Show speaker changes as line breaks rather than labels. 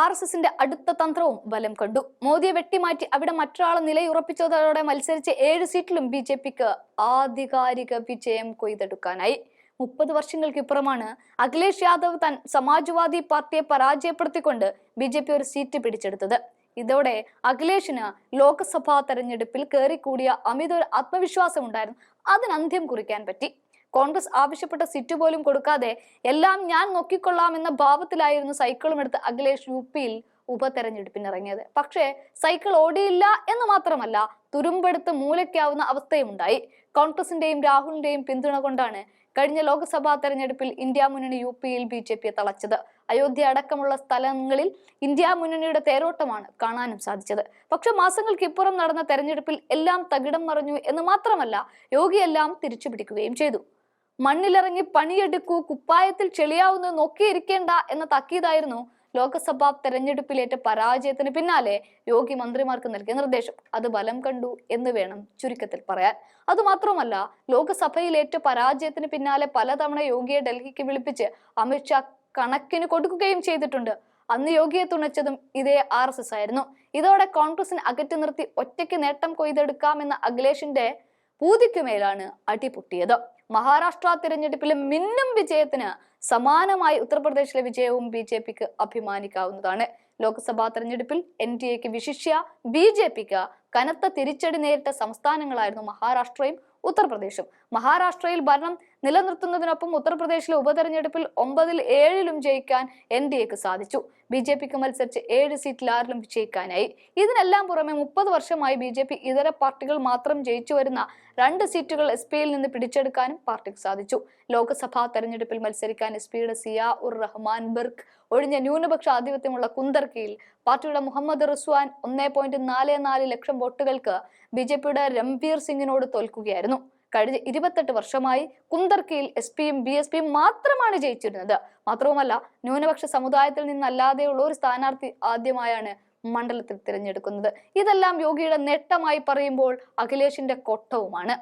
R S എസിന്റെ അടുത്ത തന്ത്രവും ബലം കണ്ടു. മോദിയെ വെട്ടിമാറ്റി അവിടെ മറ്റൊരാളെ നിലയുറപ്പിച്ചതോടെ മത്സരിച്ച് ഏഴ് സീറ്റിലും ബി ജെ പിക്ക് ആധികാരിക വിജയം കൊയ്തെടുക്കാനായി. മുപ്പത് വർഷങ്ങൾക്കിപ്പുറമാണ് അഖിലേഷ് യാദവ് താൻ സമാജ്വാദി പാർട്ടിയെ പരാജയപ്പെടുത്തിക്കൊണ്ട് ബി ജെ പി ഒരു സീറ്റ് പിടിച്ചെടുത്തത്. ഇതോടെ അഖിലേഷിന് ലോക്സഭാ തെരഞ്ഞെടുപ്പിൽ കയറിക്കൂടിയ അമിത ഒരു ആത്മവിശ്വാസം ഉണ്ടായിരുന്നു അതിന് അന്ത്യം കുറിക്കാൻ പറ്റി. കോൺഗ്രസ് ആവശ്യപ്പെട്ട സിറ്റ് പോലും കൊടുക്കാതെ എല്ലാം ഞാൻ നോക്കിക്കൊള്ളാം എന്ന ഭാവത്തിലായിരുന്നു സൈക്കിളും എടുത്ത് അഖിലേഷ് യു പിയിൽ ഉപതെരഞ്ഞെടുപ്പിന് ഇറങ്ങിയത്. പക്ഷേ സൈക്കിൾ ഓടിയില്ല എന്ന് മാത്രമല്ല തുരുമ്പെടുത്ത് മൂലയ്ക്കാവുന്ന അവസ്ഥയും ഉണ്ടായി. കോൺഗ്രസിന്റെയും രാഹുലിന്റെയും പിന്തുണ കൊണ്ടാണ് കഴിഞ്ഞ ലോക്സഭാ തെരഞ്ഞെടുപ്പിൽ ഇന്ത്യ മുന്നണി യു പിയിൽ ബി ജെ പിയെ തളച്ചത്. അയോധ്യ അടക്കമുള്ള സ്ഥലങ്ങളിൽ ഇന്ത്യ മുന്നണിയുടെ തേരോട്ടമാണ് കാണാനും സാധിച്ചത്. പക്ഷെ മാസങ്ങൾക്ക് ഇപ്പുറം നടന്ന തെരഞ്ഞെടുപ്പിൽ എല്ലാം തകിടം മറിഞ്ഞു എന്ന് മാത്രമല്ല യോഗിയെല്ലാം തിരിച്ചു പിടിക്കുകയും ചെയ്തു. മണ്ണിലിറങ്ങി പണിയെടുക്കൂ കുപ്പായത്തിൽ ചെളിയാവുന്നു നോക്കിയിരിക്കേണ്ട എന്ന താക്കീതായിരുന്നു ലോക്സഭാ തെരഞ്ഞെടുപ്പിലേറ്റ പരാജയത്തിന് പിന്നാലെ യോഗി മന്ത്രിമാർക്ക് നൽകിയ നിർദ്ദേശം. അത് ബലം കണ്ടു എന്ന് വേണം ചുരുക്കത്തിൽ പറയാൻ. അതുമാത്രമല്ല ലോക്സഭയിലേറ്റ പരാജയത്തിന് പിന്നാലെ പലതവണ യോഗിയെ ഡൽഹിക്ക് വിളിപ്പിച്ച് അമിത്ഷാ കണക്കിന് കൊടുക്കുകയും ചെയ്തിട്ടുണ്ട്. അന്ന് യോഗിയെ തുണച്ചതും ഇതേ ആർ എസ് എസ് ആയിരുന്നു. ഇതോടെ കോൺഗ്രസിനെ അകറ്റി നിർത്തി ഒറ്റയ്ക്ക് നേട്ടം കൊയ്തെടുക്കാമെന്ന അഖിലേഷിന്റെ പൂതിക്കുമേലാണ് അടിപൊട്ടിയത് മഹാരാഷ്ട്ര തിരഞ്ഞെടുപ്പിലെ മിന്നും വിജയത്തിന് സമാനമായി ഉത്തർപ്രദേശിലെ വിജയവും ബി ജെ പിക്ക് അഭിമാനിക്കാവുന്നതാണ്. ലോക്സഭാ തെരഞ്ഞെടുപ്പിൽ എൻ ഡി എക്ക് വിശിഷ്യ ബി ജെ പിക്ക് കനത്ത തിരിച്ചടി നേരിട്ട സംസ്ഥാനങ്ങളായിരുന്നു മഹാരാഷ്ട്രയും ഉത്തർപ്രദേശും. മഹാരാഷ്ട്രയിൽ ഭരണം നിലനിർത്തുന്നതിനൊപ്പം ഉത്തർപ്രദേശിലെ ഉപതെരഞ്ഞെടുപ്പിൽ ഒമ്പതിൽ ഏഴിലും ജയിക്കാൻ എൻ ഡി എക്ക് സാധിച്ചു. ബി ജെ പിക്ക് മത്സരിച്ച് ഏഴ് സീറ്റിൽ ആറിലും വിജയിക്കാനായി. ഇതിനെല്ലാം പുറമെ മുപ്പത് വർഷമായി ബി ജെ പി ഇതര പാർട്ടികൾ മാത്രം ജയിച്ചു വരുന്ന രണ്ട് സീറ്റുകൾ എസ് പിയിൽ നിന്ന് പിടിച്ചെടുക്കാനും പാർട്ടിക്ക് സാധിച്ചു. ലോക്സഭാ തെരഞ്ഞെടുപ്പിൽ മത്സരിക്കാൻ എസ് പിയുടെ സിയാ ഉർ റഹ്മാൻ ബിർഖ് ഒഴിഞ്ഞ ന്യൂനപക്ഷ ആധിപത്യമുള്ള കുന്തർക്കിയിൽ പാർട്ടിയുടെ മുഹമ്മദ് റിസ്വാൻ ഒന്നേ പോയിന്റ് നാല് നാല് ലക്ഷം വോട്ടുകൾക്ക് ബി ജെ പിയുടെ രംഭീർ സിംഗിനോട് തോൽക്കുകയായിരുന്നു. കഴിഞ്ഞ ഇരുപത്തെട്ട് വർഷമായി കുന്തർക്കിയിൽ എസ് പിയും ബി എസ് പിയും മാത്രമാണ് ജയിച്ചിരുന്നത്. മാത്രവുമല്ല ന്യൂനപക്ഷ സമുദായത്തിൽ നിന്നല്ലാതെയുള്ള ഒരു സ്ഥാനാർത്ഥി ആദ്യമായാണ് മണ്ഡലത്തിൽ തിരഞ്ഞെടുക്കുന്നത്. ഇതെല്ലാം യോഗിയുടെ നേട്ടമായി പറയുമ്പോൾ അഖിലേഷിന്റെ കൊട്ടവുമാണ്.